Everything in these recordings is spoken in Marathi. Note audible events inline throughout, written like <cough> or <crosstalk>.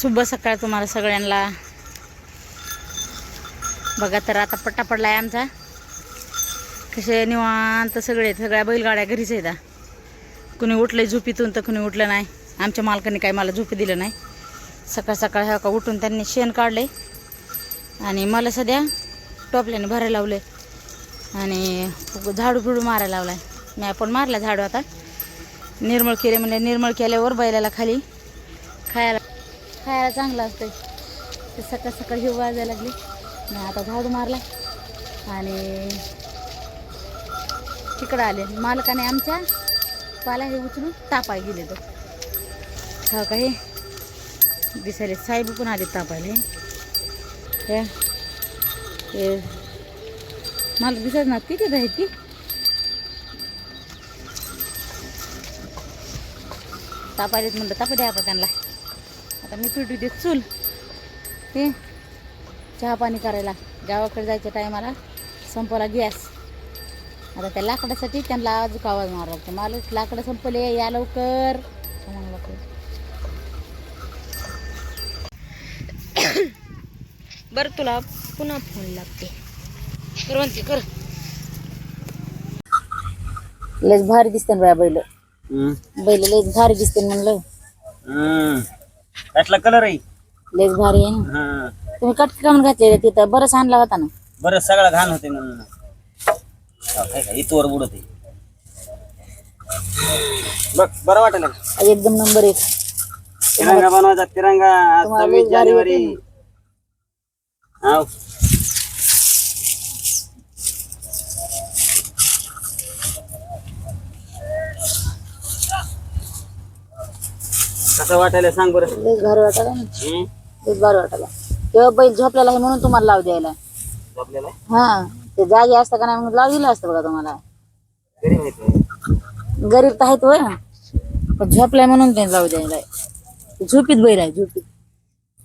शुभ सकाळ तुम्हाला सगळ्यांना. बघा तर आता पट्टा पडला आहे आमचा. कसे निवांत सगळे सगळ्या बैलगाड्या घरीच आहेत. कुणी उठले झोपीतून तर कुणी उठलं नाही. आमच्या मालकाने काही मला झोपी दिलं नाही. सकाळ सकाळ ह्या का उठून त्यांनी शेण काढले. आणि मला सध्या टोपल्याने भरायला लावले आणि झाडू बिडू मारायला आहे मी आपण मारला झाडू आता. निर्मळ केले म्हणजे निर्मळ केल्यावर बैलाला खाली खायला चांगलं असतं ते सकाळ सकाळ हिव वाजायला लागली. मी आता झाडू मारला. आणि तिकडं आले. मालकाने आमच्या पाला हे उचलून तापाय गेले तो. हो हा काही दिसायले साहेब पण आले तापायले. हे? मला दिसत ना किती आहे ती? तापायलेत म्हणलं. तापा द्या आता त्यांना. आता मी पिटू देत चूल. हे चहा पाणी करायला. गावाकडे जायच्या टायमाला संपवला गॅस. आता त्या लाकडासाठी त्यांना आवाज आवाज मारा लागतो. मला लाकडं संपले या लवकर. बरं तुला पुन्हा फोन लागते. कर म्हणते कर. लयच भारी दिसते ना बाया बैल. बैल लयच भारी दिसते म्हणलं. त्यातला कलर आहे. लयच भारी आहे ना. हा. तुम्ही कटके कामून घातले तिथं. बरंच आणला होता ना. बरं सगळं घाण होते म्हणून. हा, काय काय इथवर बुडत. आहे बघ बरं वाटेल एकदम नंबर एक. तिरंगा बनवायचा तिरंगा. आज तुम्हाला सव्वीस लई भारी जानेवारी. हाव. कसं वाटायला सांग बरं. लयच भारी वाटायला ना. हम्म? भारी वाटायला. तेव्हा बैल झोपलेला आहे म्हणून तुम्हाला लाव द्यायला. झोपलेला आहे? हा. ते जागी असतं का नाही म्हणून लाव दिलं असतं बघा तुम्हाला. गरीब तर आहेत होय पण झोपलाय म्हणून ते लावू द्यायला. झोपीत बैल आहे झोपीत.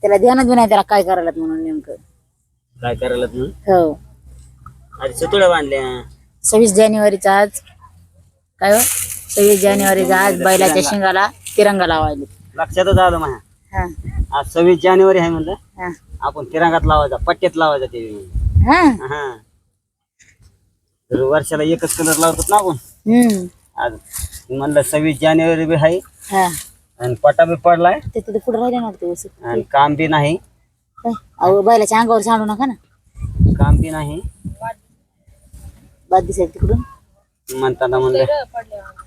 त्याला ध्यानच बी नाही त्याला काय करायला म्हणून नेमकं. काय करायला तू हो. आधी सुतुळ्या बांधल्या. सव्वीस जानेवारीचा आज. काय हो? सव्वीस जानेवारीचा आज बैलाच्या शिंगाला तिरंगा लावायला. लक्षातच आलं माझ्या हा. आज सव्वीस जानेवारी आहे म्हणलं. हा. आपण तिरंगात लावायचा पट्ट्यात लावायचा ते. हा. हा. तर वर्षाला एकच कलर लावतात ना आपण. हम्म. आज म्हणलं सव्वीस जानेवारी बी आहे हा. आणि पटा बी पडलाय. ते तिथे पुढे राहिले ना ते व्यवस्थित. आणि काम बी नाही. काय? अहो बैलाच्या अंगावर सांडू नका ना. काम बी नाही. बाद दिसायला तिकडून. म्हणताना म्हणलं.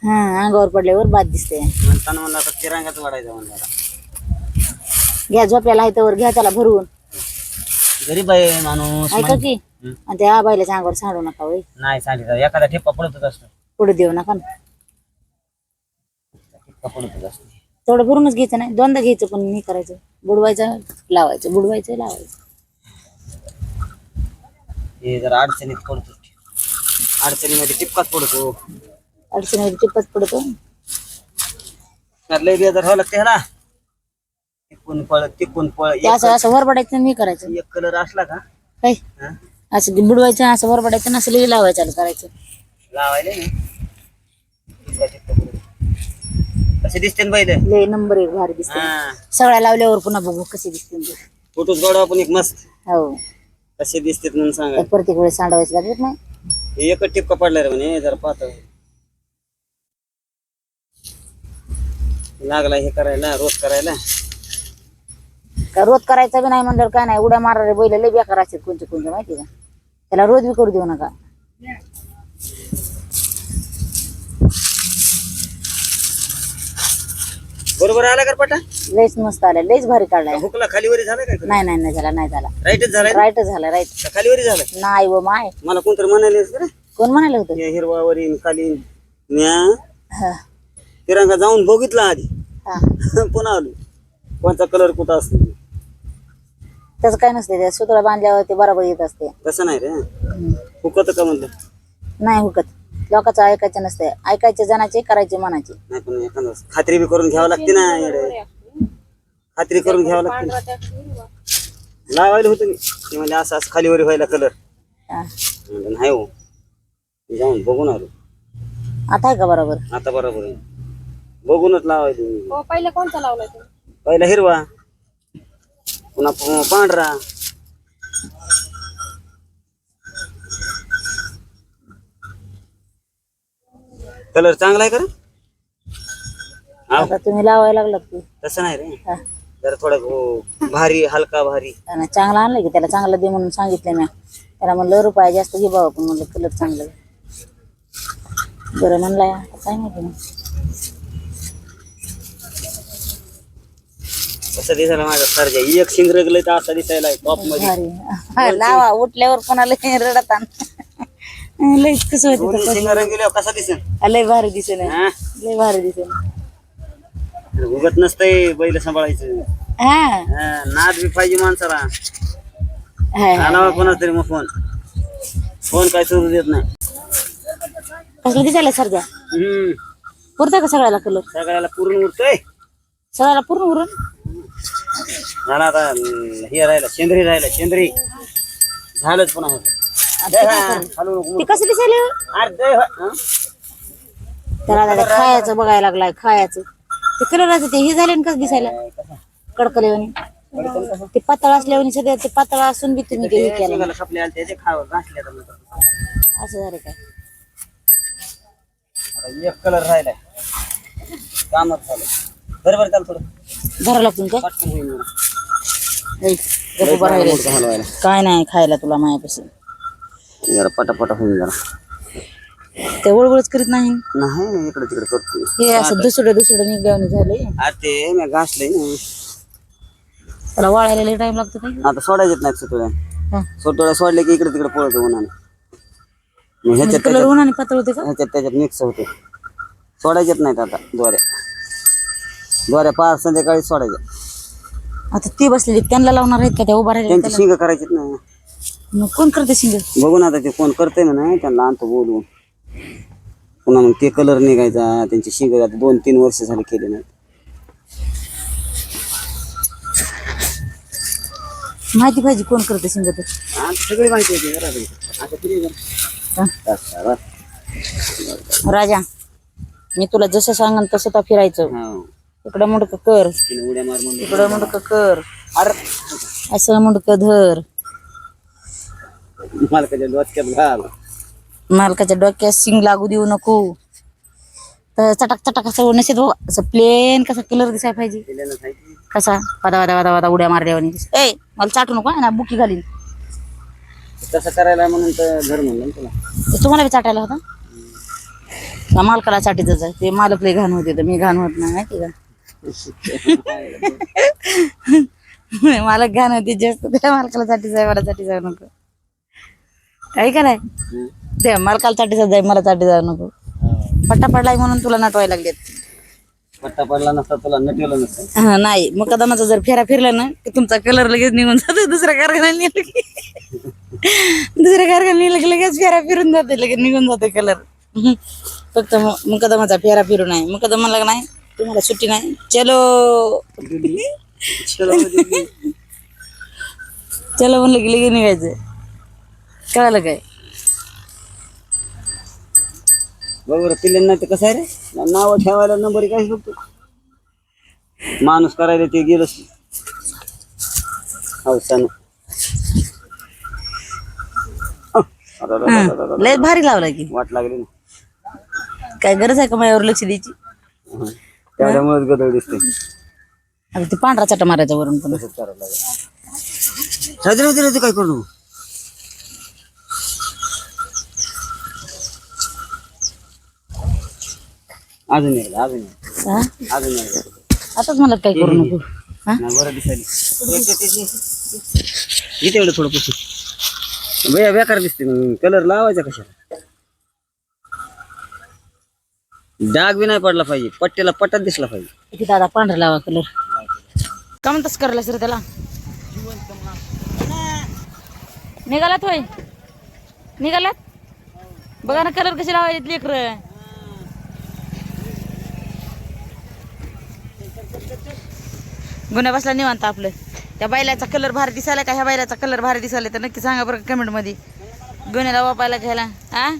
हा अंगावर पडल्यावर बाद दिसते. म्हणताना म्हणलं आता तिरंगाच वाढायचा म्हणलं आता. घ्या झोपल्याला आहे तर घ्या त्याला भरवून गरीब आहे माणूस ऐका की आणि त्या बैलाच्या अंगावर सांडू नका वय नाही सांगितलं एखादा ठिप्पा पडतच असतो. पुढे देऊ नका ना. ठिप्पा पडतच असतो. तेवढं भरूनच घ्यायचं नाही. दोनदा घ्यायचं पण हे करायचं. बुडवायचं लावायचं. बुडवायचं लावायचं. हे जर अडचणीत पडतो अडचणीमध्ये टिपकाच पडतो. अडचणीमध्ये टिप्पच पडतो. त्यात लय बेजार व्हावं लागते ह्याला टिकून पळ टिकून पळ. ते असं असं वर पडायचं करायचं. एक कलर असला का? काय? हा? असं बुडवायचं असं वर पडायचं आणि असं लिहि लावायचं चालू करायचं. लावायला ना टिपका टिपका पडतो. कसे दिसते ना लय नंबर एक भारी दिसते हा. सगळ्या लावल्यावर पुन्हा बघू कसे दिसते ते. फोटोच काढू आपण एक मस्त. हो. कसे म्हणून सांगा. तर प्रत्येक वेळेस सांडवायचं लागत नाही. हे एकच टिपका पडला रे म्हणे जरा पाहतो. लागला हे करायला रोज करायला. का रोज करायचा बी नाही म्हणलं काय नाही उड्या मारणारे बैल लय बेकार असतात कोणते कोणते माहिती का? त्याला रोज बी करू देऊ नका. बरोबर आला का पटा? लयच मस्त आलाय लयच भारी काढलाय हुकला खालीवरी झाला काय? नाही नाही नाही झाला नाही झाला. राईटच झालाय ना? राईटच झाला राईट खालीवरी झालं? नाही व माय. मला कोणतरी म्हणाले रे? कोण म्हणाले होतं? या हिरवावरी खाली म्या. तिरंगा जाऊन बघितला आधी. हा. <laughs> पुन्हा आलो. कोणता कलर कुठं असतो. त्याचं काय नसते सुतळा बांधल्यावर ते बरोबर येत असते. तसं नाही रे. हुकत का म्हणलं? नाही हुकत. लोकांचं ऐकायचं नसते ऐकायचे जनाचे करायचे मनाचे. नाही पण एखादा खात्री बी करून घ्यावं लागते ना येडे. खात्री करून घ्यावं लागते ना. लावायला होतं मी ते म्हणजे असं असं खालीवरी व्हायला कलर हा. नाही हो. जाऊन बघून आलो. आता आहे का बरोबर? आता बरोबर आहे. बघूनच लावायचं हो पहिले कोणता लावलाय तुम्ही? पहिला हिरवा. पुन्हा प- पांढरा. कलर चांगला आहे का आता तुम्ही लावायला लागलात की. तसं नाही रे. हा. जरा थोडं हो, भारी हलका भारी. आणि चांगला आणलं की त्याला चांगलं दे म्हणून सांगितलं मी त्याला म्हणलं रुपये जास्त घे बाबा पण म्हणलं कलर चांगलं. बरं म्हणलाय आता काय माहिती मग. कसं दिसायला माझा सरजा एक शिंग रगलंय तर असा दिसायला टॉपमध्ये. भारी. हा, लावा उठल्यावर कोणाला रडत आण लय कसं होतं दोन्ही कसा दिसेल? लय भारी दिसेल हा? लय भारी दिसेल. उगत नसतंय बैल सांभाळायचं. हा. हा, नाद बी पाहिजे माणसाला. हाय. आणावा कोणाचा तरी मग फोन. फोन काय सुरू देत नाही. कसलं दिसायला सरजा? हम्म. पुरतं का सगळ्याला कलर? सगळ्याला पूर्ण उरतोय. सगळ्याला पूर्ण उरून? झाला आता अं, हे राहिला शेंद्री राहिला शेंद्री. झालंच पुन्हा होतं. हा. ते कसं दिसायला? त्याला दादा खायचं बघायला लागलाय खायचं. ते कलराचं ते हे झाले ना कसं दिसायला? कडकलेवानी ते पातळ असल्यावानी सध्या ते पातळ असून बी तुम्ही ते हे केलं. असं झालं काय? एक कलर राहिलाय. कामच झालं. बरोबर चाल थोडं धरा लागतो. ऐ, गप्प काय नाही खायला तुला मायापाशी. जरा पटापटा होईल जरा ते वळवळच करीत नाही? नाही इकडे तिकडे करतो हे असं दुसरं दुसरं निघावणी अरे ते मी घासलंय ना. त्याला वाळायला टाइम लागतो काय आता सोडायचेत नाही सुटोळ्या हा. सुटोळ्या सोडले की इकडे तिकडे पळतो उन्हाने. ह्याच्यात कलर उन्हाने पातळ होते का? ह्याच्यात त्याच्यात मिक्स होते. सोडायचेत नाहीत आता दोऱ्या. पाच संध्याकाळी सोडायच्या. आता ते बसलेले त्यांना लावणार आहेत का त्या उभा राहिले त्यांची शिंग करायचीत ना मग कोण करते शिंग बघून आता ते कोण करतंय म्हणा त्यांना आणतो बोलवून पुन्हा मग ते कलर निघायचा त्यांची शिंग आता दोन तीन वर्ष झाले केले नाहीत. माहिती पाहिजे कोण करते तर? आता सगळी माहिती होती बरोबर आता किती जण? हा. राजा मी तुला जसं सांगन तसं तर फिरायचं. हो. इकडं मुंडक कर. तिने उड्या मार म्हणलं. इकडं मुंडक कर. अरे असं मुंडक धर. मला कधी डोक्यात घाल. मालकाच्या डोक्यात शिंग लागू देऊ नको. तर चटाक चटाक असं बाबा असं प्लेन कसा कलर दिसायला पाहिजे. कसा? वादा वादा वादा वादा उड्या मारल्यावानी ए मला चाटू नको ना बुकी घालीन. तसं करायला म्हणून तर घर म्हणलं तुला. तुम्हाला बी चाटायला होता? मालकाला चाटीत जाय ते मालक लय घाण होते तर मी घाण होत नाही माहिती का? <laughs> मालक घाण होते जास्त त्या मालकाला चाटी जाय मला चाटी जाऊ नको. काही का नाही. ते मालकाला चाटी जाय मला चाटी जाऊ नको. पट्टा पडलाय म्हणून तुला नटवायला लागलेत. पट्टा पडला नसता तुला नटवलं नसतं. हा नाही. मग कदमाचा जर फेरा फिरला ना की तुमचा कलर लगेच निघून जातो दुसऱ्या कारखान्याला नेलं की. दुसऱ्या कारखान्याला नेलं की लगेच फेरा फिरून जाते लगेच निघून जाते कलर फक्त मग मुकदमाचा फेरा फिरू नाही मुकदम म्हणला का नाही. तुम्हाला सुट्टी नाही. चलो चलो. चलो म्हणलं की लगेच निघायचं. कळालं काय? बरोबर पिल्ल्यांना ते कसं आहे रे? नाव ठेवायला नंबर काय बघतो माणूस करायला ते गेलंच हो लय भारी लावला की. वाट लागली ना. काय गरज आहे का माझ्यावर लक्ष द्यायची? हं. त्याच्यामुळेच गदळ दिसते आता ते पांढरा चटा मारायचा वरून पण तसंच करायला लागेल. काय करू? अजून एकदा अजून एकदा. हा? अजून एकदा. आताच मला काय करू नको. हा? नाही बरं दिसायली. इथे एवढं थोडं पुसून. बे बेकार दिसते कलर लावायचा कशाला? डाग बी नाही पडला पाहिजे. पट्ट्याला पट्टात दिसला पाहिजे. किती दादा पांढरा लावा कलर. का म्हणतास करायला सर त्याला? निघालात होय? निघालात? बघा ना कलर कसे लावायचे लेकर. गुन्हा बसला निवांत आपलं. त्या बैलाचा कलर भारी दिसायला का? ह्या बैलाचा कलर भारी दिसायला तर नक्की सांगा बरं कमेंटमध्ये गुन्ह्याला वापायला घ्यायला. हा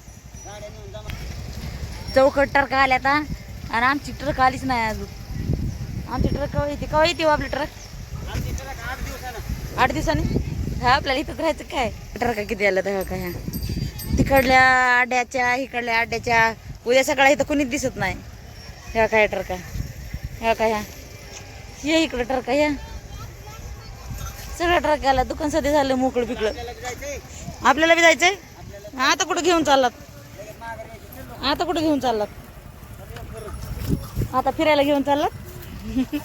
चौकट ट्रक आल्या आता आणि आमची ट्रक आलीच नाही अजून. आमची ट्रक केव्हा येते? केव्हा येते हो आपली ट्रक? आठ दिवसांनी? हा आपल्याला इथं राहायचं काय? ट्रका किती आलं तर काय तिकडल्या आड्याच्या इकडल्या आड्याच्या उद्या सकाळी इथं कुणीच दिसत नाही. ह्या काय ट्रका? ह्या काय ह्या ये इकडं ट्रका या. सगळ्या ट्रकाला दुकान सध्या झालं मोकळं पिकलं आपल्याला बी जायचंय? आता कुठं घेऊन चाललात? आता कुठं घेऊन चाललात? आता फिरायला घेऊन चाललात? <laughs>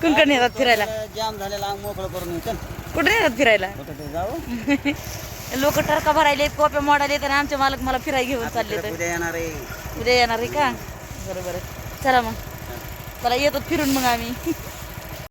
कुणकडे येतात फिरायला? जाम झालेला मोकळं करून चल. कुठे येतात फिरायला? <laughs> लोक टरका भरायले कोप्या मोडायले तर आमचे मालक मला फिरायला घेऊन चालले उद्या येणार आहे. उद्या येणार आहे का? बरोबर चला मग. चला येतो फिरून मग आम्ही. <laughs>